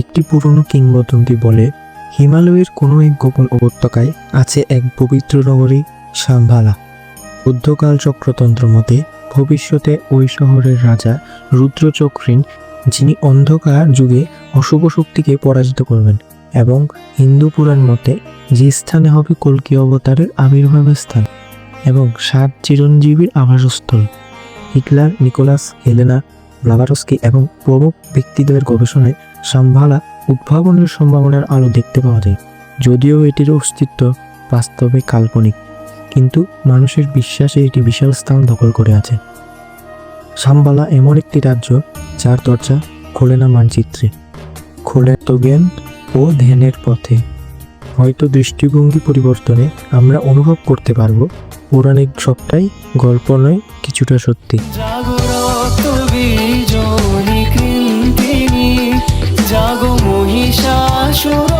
একটি পুরনো কিংবদন্তি বলে, হিমালয়ের কোনো এক গোপন উপত্যকায় আছে এক পবিত্র নগরী শাম্ভালা বুদ্ধকাল চক্রতন্ত্র মতে, ভবিষ্যতে ওই শহরের রাজা রুদ্রচক্রিন, যিনি অন্ধকার যুগে অশুভ শক্তিকে পরাজিত করবেন, এবং হিন্দু পুরাণ মতে, যে স্থানে হবে কল্কি অবতারের আবির্ভাবের স্থান এবং সাত চিরঞ্জীবীর আবাসস্থল, হিটলার, নিকোলাস, হেলেনা, ব্লাভারস্কি এবং প্রমুখ ব্যক্তিদের গবেষণায় সাম্ভালা উদ্ভাবনের সম্ভাবনার আলো দেখতে পাওয়া যায়। যদিও এটির অস্তিত্ব বাস্তবে কাল্পনিক, কিন্তু মানুষের বিশ্বাসে এটি বিশাল স্থান দখল করে আছে। সাম্বালা এমন একটি রাজ্য যার দরজা খোলে না মানচিত্রে। খোলে তো জ্ঞান ও ধ্যানের পথে। হয়তো দৃষ্টিভঙ্গি পরিবর্তনে আমরা অনুভব করতে পারব, পৌরাণিক সবটাই গল্প নয়, কিছুটা সত্যি। মহিষাসুর